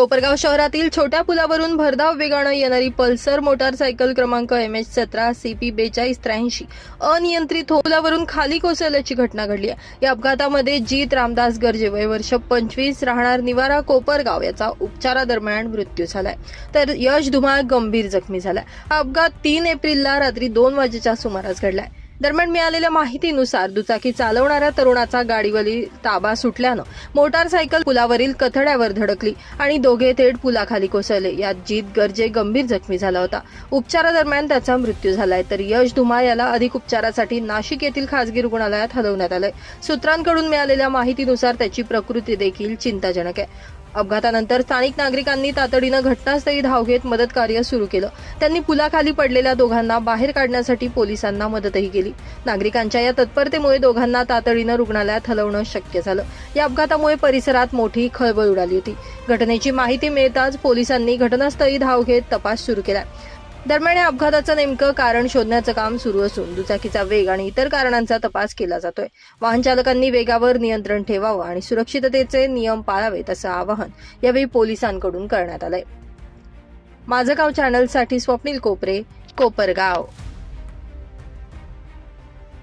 कोपरगाव शहरातील छोट्या पुलावरून भरधाव वेगानं येणारी पल्सर मोटारसायकल क्रमांक एम एच सतरा सी पी बेचाळीस त्र्याऐंशी अनियंत्रित हो- पुलावरून खाली कोसळल्याची घटना घडली आहे. या अपघातामध्ये जीत रामदास गर्जे वय वर्ष पंचवीस राहणार निवारा कोपरगाव याचा उपचारादरम्यान मृत्यू झालाय. तर यश धुमाळ गंभीर जखमी झालाय. हा अपघात तीन एप्रिलला रात्री दोन वाजेच्या सुमारास घडलाय. दरम्यान मिळालेल्या माहितीनुसार दुचाकी चालवणाऱ्या तरुणाचा गाडीवरील ताबा सुटल्यानं मोटारसायकल पुलावरील कथड्यावर धडकली आणि दोघे थेट पुलाखाली कोसळले. यात जीत गर्जे गंभीर जखमी झाला होता. उपचारादरम्यान त्याचा मृत्यू झालाय. तर यश धुमा याला अधिक उपचारासाठी नाशिक येथील खासगी रुग्णालयात हलवण्यात आलंय. सूत्रांकडून मिळालेल्या माहितीनुसार त्याची प्रकृती देखील चिंताजनक आहे. अपघातानंतर स्थानिक नागरिकांनी तातडीनं घटनास्थळी धाव घेत मदत कार्य सुरू केलं. त्यांनी पुलाखाली पडलेल्या दोघांना बाहेर काढण्यासाठी पोलिसांना मदतही केली. नागरिकांच्या या तत्परतेमुळे दोघांना तातडीनं रुग्णालयात हलवणं शक्य झालं. या अपघातामुळे परिसरात मोठी खळबळ उडाली होती. घटनेची माहिती मिळताच पोलिसांनी घटनास्थळी धाव घेत तपास सुरू केला. दरम्यान या अपघाताचं नेमकं कारण शोधण्याचं काम सुरू असून दुचाकीचा वेग आणि इतर कारणांचा तपास केला जातोय. वाहन चालकांनी वेगावर नियंत्रण ठेवावं आणि सुरक्षिततेचे नियम पाळावेत असं आवाहन यावेळी पोलिसांकडून करण्यात आलंय. माझं गाव चॅनलसाठी स्वप्नील कोपरे कोपरगाव.